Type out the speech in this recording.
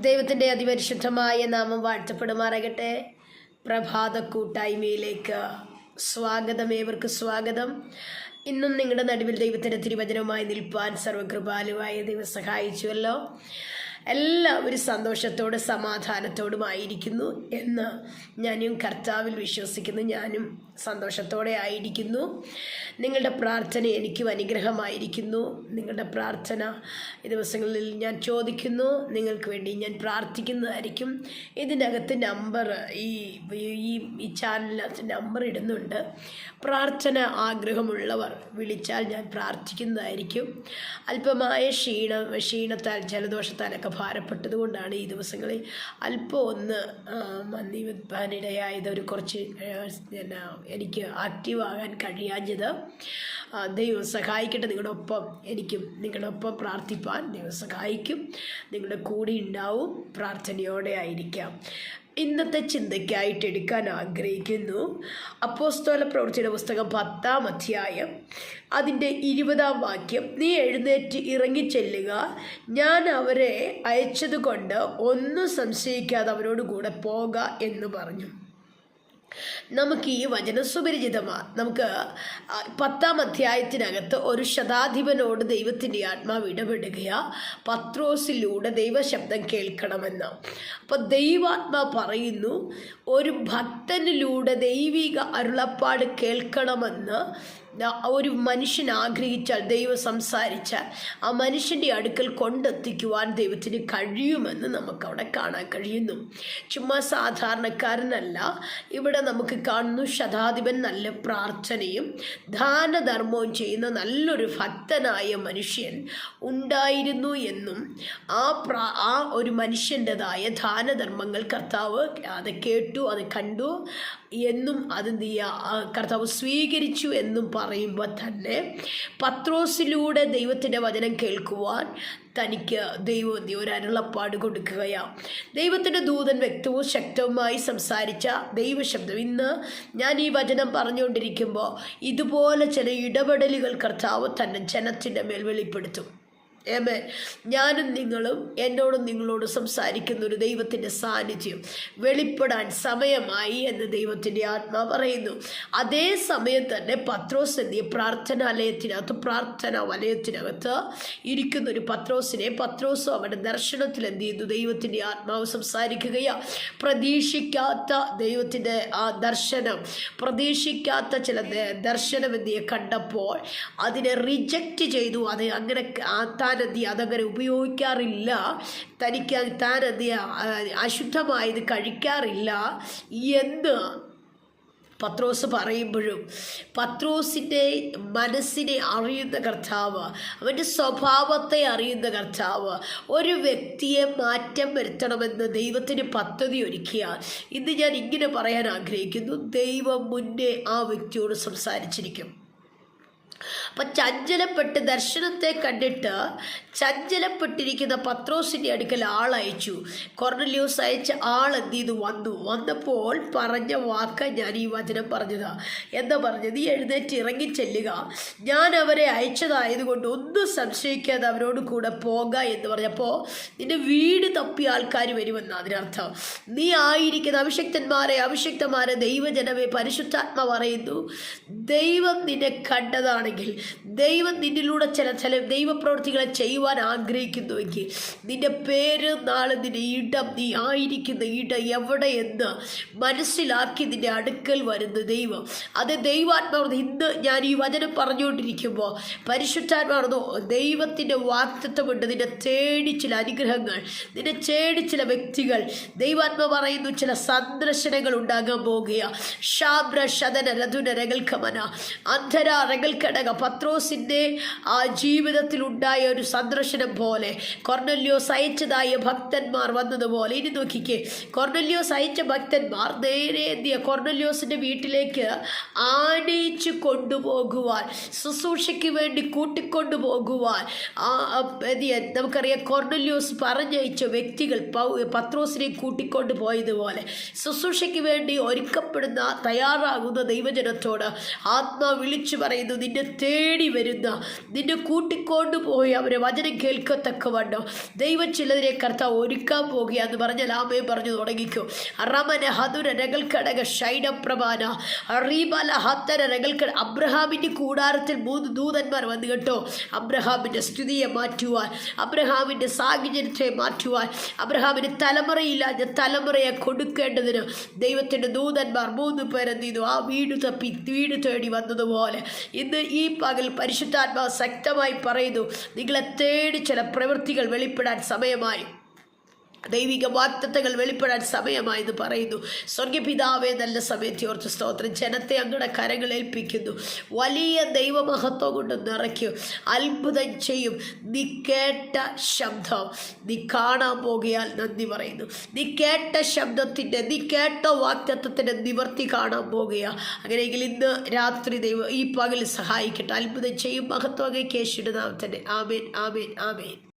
ദൈവത്തിന്റെ അതിപരിശുദ്ധമായ നാമം വാഴ്ത്തപ്പെടുമാറാകട്ടെ. പ്രഭാത കൂട്ടായ്മയിലേക്ക് സ്വാഗതം. ഏവർക്ക് സ്വാഗതം. ഇന്നും നിങ്ങളുടെ നടുവിൽ ദൈവത്തിന്റെ തിരുവചനവുമായി നിൽപ്പാൻ സർവകൃപാലുവായ ദൈവം സഹായിച്ചുവല്ലോ. എല്ലാവരും സന്തോഷത്തോടും സമാധാനത്തോടും ആയിരിക്കുന്നു എന്ന് ഞാനും കർത്താവിൽ വിശ്വസിക്കുന്നു. ഞാനും സന്തോഷത്തോടെ ആയിരിക്കുന്നു. നിങ്ങളുടെ പ്രാർത്ഥന എനിക്കും അനുഗ്രഹമായിരിക്കുന്നു. നിങ്ങളുടെ പ്രാർത്ഥന ഈ ദിവസങ്ങളിൽ ഞാൻ ചോദിക്കുന്നു. നിങ്ങൾക്ക് വേണ്ടി ഞാൻ പ്രാർത്ഥിക്കുന്നതായിരിക്കും. ഇതിനകത്ത് നമ്പർ ഈ ഈ ഈ ചാനലിനകത്ത് നമ്പർ ഇടുന്നുണ്ട്. പ്രാർത്ഥന ആഗ്രഹമുള്ളവർ വിളിച്ചാൽ ഞാൻ പ്രാർത്ഥിക്കുന്നതായിരിക്കും. അല്പമായ ക്ഷീണ ക്ഷീണത്താൽ ജലദോഷത്താലൊക്കെ ഭാരപ്പെട്ടതുകൊണ്ടാണ് ഈ ദിവസങ്ങളിൽ അല്പം ഒന്ന് മന്ദി വെപ്പാനിടയായത് ഒരു കുറച്ച് പിന്നെ എനിക്ക് ആക്റ്റീവാകാൻ കഴിയാഞ്ഞത്. ദൈവം സഹായിക്കട്ടെ നിങ്ങളുടെ ഒപ്പം എനിക്കും നിങ്ങളുടെ ഒപ്പം പ്രാർത്ഥിപ്പാൻ ദൈവം സഹായിക്കും. നിങ്ങളുടെ കൂടെ ഉണ്ടാവും പ്രാർത്ഥനയോടെ ആയിരിക്കാം. ഇന്നത്തെ ചിന്തയ്ക്കായിട്ട് എടുക്കാൻ ആഗ്രഹിക്കുന്നു. അപ്പോസ്തോല പ്രവൃത്തിയുടെ പുസ്തകം പത്താം അധ്യായം. അതിന്റെ ഇരുപതാം വാക്യം നീ എഴുന്നേറ്റ് ഇറങ്ങിച്ചെല്ലുക. ഞാൻ അവരെ അയച്ചതുകൊണ്ട് ഒന്നും സംശയിക്കാതെ അവരോട് കൂടെ പോക എന്ന് പറഞ്ഞു. നമുക്ക് ഈ വചനം സുപരിചിതമാണ് നമുക്ക് പത്താം അധ്യായത്തിനകത്ത് ഒരു ശതാധിപനോട് ദൈവത്തിന്റെ ആത്മാവ് ഇടപെടുകയാ പത്രോസിലൂടെ ദൈവശബ്ദം കേൾക്കണമെന്ന്. അപ്പോൾ ദൈവാത്മാ പറയുന്നു ഒരു ഭക്തനിലൂടെ ദൈവിക അരുളപ്പാട് കേൾക്കണമെന്ന് ഒരു മനുഷ്യൻ ആഗ്രഹിച്ചാൽ ദൈവം സംസാരിച്ചാൽ ആ മനുഷ്യന്റെ അടുക്കൽ കൊണ്ടെത്തിക്കുവാൻ ദൈവത്തിന് കഴിയുമെന്ന് നമുക്കവിടെ കാണാൻ കഴിയുന്നു. ചുമ്മാ സാധാരണക്കാരനല്ല. ഇവിടെ നമുക്ക് കാണുന്നു ശതാധിപൻ നല്ല പ്രാർത്ഥനയും ദാനധർമ്മവും ചെയ്യുന്ന നല്ലൊരു ഭക്തനായ മനുഷ്യൻ ഉണ്ടായിരുന്നു എന്നും ആ പ്രാ ആ ഒരു മനുഷ്യന്റെതായ ദാനധർമ്മങ്ങൾ കർത്താവ് അത് കേട്ടു അത് കണ്ടു എന്നും അത് കർത്താവ് സ്വീകരിച്ചു എന്നും പറയുമ്പോൾ തന്നെ പത്രോസിലൂടെ ദൈവത്തിന്റെ വചനം കേൾക്കുവാൻ തനിക്ക് ദൈവം? ഒരു അരുളപ്പാട് കൊടുക്കുകയാണ്. ദൈവത്തിന്റെ ദൂതൻ വ്യക്തവും ശക്തവുമായി സംസാരിച്ച ദൈവശബ്ദം. ഇന്ന് ഞാൻ ഈ വചനം പറഞ്ഞുകൊണ്ടിരിക്കുമ്പോൾ ഇതുപോലെ ചില ഇടപെടലുകൾ കർത്താവ് തന്നെ ജനത്തിന്റെ മേൽ വെളിപ്പെടുത്തും. ഏമേ ഞാനും നിങ്ങളും എന്നോടും നിങ്ങളോട് സംസാരിക്കുന്ന ഒരു ദൈവത്തിന്റെ സാന്നിധ്യം വെളിപ്പെടാൻ സമയമായി എന്ന് ദൈവത്തിന്റെ ആത്മാ പറയുന്നു. അതേ സമയം തന്നെ പത്രോസ് എന്തിയ പ്രാർത്ഥനാലയത്തിനകത്ത് പ്രാർത്ഥനാ വലയത്തിനകത്ത് ഇരിക്കുന്ന ഒരു പത്രോസിനെ പത്രോസും അവന്റെ ദർശനത്തിൽ എന്ത് ചെയ്തു ദൈവത്തിന്റെ ആത്മാവ് സംസാരിക്കുകയാ. പ്രതീക്ഷിക്കാത്ത ദൈവത്തിന്റെ ആ ദർശനം പ്രതീക്ഷിക്കാത്ത ചില ദർശനം എന്തിയെ കണ്ടപ്പോൾ അതിനെ റിജക്റ്റ് ചെയ്തു. അത് അങ്ങനെ താൻ ചെയ്യുക അതങ്ങനെ ഉപയോഗിക്കാറില്ല. തനിക്ക് താരതി അശുദ്ധമായത് കഴിക്കാറില്ല. എന്ന് പത്രോസ് പറയുമ്പോഴും പത്രോസിന്റെ മനസ്സിനെ അറിയുന്ന കർത്താവ് അവന്റെ സ്വഭാവത്തെ അറിയുന്ന കർത്താവ് ഒരു വ്യക്തിയെ മാറ്റം വരുത്തണമെന്ന് ദൈവത്തിന് പദ്ധതി ഒരുക്കിയ. ഇന്ന് ഞാൻ ഇങ്ങനെ പറയാൻ ആഗ്രഹിക്കുന്നു. ദൈവം മുന്നേ ആ വ്യക്തിയോട് സംസാരിച്ചിരിക്കും. അപ്പം ചഞ്ചലപ്പെട്ട് ദർശനത്തെ കണ്ടിട്ട് ചഞ്ചലപ്പെട്ടിരിക്കുന്ന പത്രോസിന്റെ അടുക്കൽ ആളയച്ചു. കൊർണല്യൂസ് അയച്ച ആൾ എന്ത് ചെയ്തു വന്നു. വന്നപ്പോൾ പറഞ്ഞ വാക്ക് ഞാൻ ഈ വചനം പറഞ്ഞതാ. എന്താ പറഞ്ഞത്? നീ എഴുന്നേറ്റ് ഇറങ്ങി ചെല്ലുക ഞാൻ അവരെ അയച്ചതായതുകൊണ്ട് ഒന്നും സംശയിക്കാതെ അവരോട് കൂടെ പോക എന്ന് പറഞ്ഞപ്പോൾ നിന്റെ വീട് തപ്പി ആൾക്കാർ വരുമെന്ന് അതിനർത്ഥം. നീ ആയിരിക്കുന്ന അഭിഷക്തന്മാരെ അഭിഷക്തമാരെ ദൈവജനമേ പരിശുദ്ധാത്മ പറയുന്നു ദൈവം നിന്നെ കണ്ടതാണെങ്കിൽ ദൈവം നിന്നിലൂടെ ചില ചില ദൈവപ്രവൃത്തികളെ ചെയ്യുവാൻ ആഗ്രഹിക്കുന്നുവെങ്കിൽ നിന്റെ പേര് നാളെ നിന്റെ ഇടം നീ ആയിരിക്കുന്ന ഇടം എവിടെ എന്ന് മനസ്സിലാക്കി നിന്റെ അടുക്കൽ വരുന്ന ദൈവം. അത് ദൈവാത്മാവ് ഇന്ന് ഞാൻ ഈ വചനം പറഞ്ഞുകൊണ്ടിരിക്കുമ്പോൾ പരിശുദ്ധാത്മാർന്നു ദൈവത്തിന്റെ വാക്തത്വമുണ്ട് നിന്നെ തേടി ചില അനുഗ്രഹങ്ങൾ നിന്നെ തേടി ചില വ്യക്തികൾ. ദൈവാത്മ പറയുന്നു ചില സന്ദർശനങ്ങൾ ഉണ്ടാകാൻ പോകുക. ഷാബ്ര ശതന രഥുന രകൽക്കമന അന്ധര രകൽക്കടക പത്രോസിന്റെ ആ ജീവിതത്തിൽ ഉണ്ടായ ഒരു സന്ദർശനം പോലെ. കൊർണല്യോസ് അയച്ചതായ ഭക്തന്മാർ വന്നതുപോലെ. ഇനി നോക്കിക്കേ. കൊർണല്യോസ് അയച്ച ഭക്തന്മാർ നേരെ എന്തിയ കൊർണല്യോസിന്റെ വീട്ടിലേക്ക് ആനയിച്ച് കൊണ്ടുപോകുവാൻ ശുശ്രൂഷയ്ക്ക് വേണ്ടി കൂട്ടിക്കൊണ്ടു പോകുവാൻ നമുക്കറിയാം കൊർണല്യോസ് പറഞ്ഞയച്ച വ്യക്തികൾ പത്രോസിനെ കൂട്ടിക്കൊണ്ടു പോയതുപോലെ ശുശ്രൂഷയ്ക്ക് വേണ്ടി ഒരുക്കപ്പെടുന്ന തയ്യാറാകുന്ന ദൈവജനത്തോട് ആത്മാ വിളിച്ചു പറയുന്നു നിന്നെ തേടി വരുന്ന നിന്നെ കൂട്ടിക്കൊണ്ടു പോയി അവരെ വചനം കേൾക്കത്തക്കവണ്ണം. ദൈവം ചിലതിനെ കർത്താവ് ഒരുക്കാൻ പോകുക എന്ന് പറഞ്ഞാൽ ആമയെ പറഞ്ഞു തുടങ്ങിക്കോ. റമന ഹതുര രകൽക്കടക ശൈനപ്രമാന റീബല ഹത്തര രകൽക്കട അബ്രഹാമിന്റെ കൂടാരത്തിൽ മൂന്ന് ദൂതന്മാർ വന്നു കേട്ടോ. അബ്രഹാമിന്റെ സ്ഥിതിയെ മാറ്റുവാൻ അബ്രഹാമിന്റെ സാഹചര്യത്തെ മാറ്റുവാൻ അബ്രഹാമിന് തലമുറയില്ലാത്ത തലമുറയെ കൊടുക്കേണ്ടതിന് ദൈവത്തിന്റെ ദൂതന്മാർ മൂന്ന് പേരെന്ത് ചെയ്തു? ആ വീട് തപ്പി വീട് തേടി വന്നതുപോലെ. ഇന്ന് പകൽ പരിശുദ്ധാത്മാവ് ശക്തമായി പറയുന്നു നിങ്ങളെ തേടി ചില പ്രവൃത്തികൾ വെളിപ്പെടാൻ സമയമായി. ദൈവിക വാക്തത്വങ്ങൾ വെളിപ്പെടാൻ സമയമായെന്ന് പറയുന്നു. സ്വർഗപിതാവേ നല്ല സമയത്ത് ഓർത്ത് സ്തോത്രം. ജനത്തെ അങ്ങയുടെ കരങ്ങൾ ഏൽപ്പിക്കുന്നു. വലിയ ദൈവമഹത്വം കൊണ്ട് നിറയ്ക്കും. അത്ഭുതം ചെയ്യും. നീ കേട്ട ശബ്ദം. നീ കാണാൻ പോകിയാൽ നന്ദി പറയുന്നു. നീ കേട്ട ശബ്ദത്തിന്റെ നീ കേട്ട വാക്തത്വത്തിന്റെ നിവർത്തി കാണാൻ പോകുക. അങ്ങനെയെങ്കിൽ ഇന്ന് രാത്രി ദൈവം ഈ പകൽ സഹായിക്കട്ടെ. അത്ഭുതം ചെയ്യും. മഹത്വകെ കേശുടെ നാമത്തന്നെ ആമേൻ ആമേൻ ആമേൻ.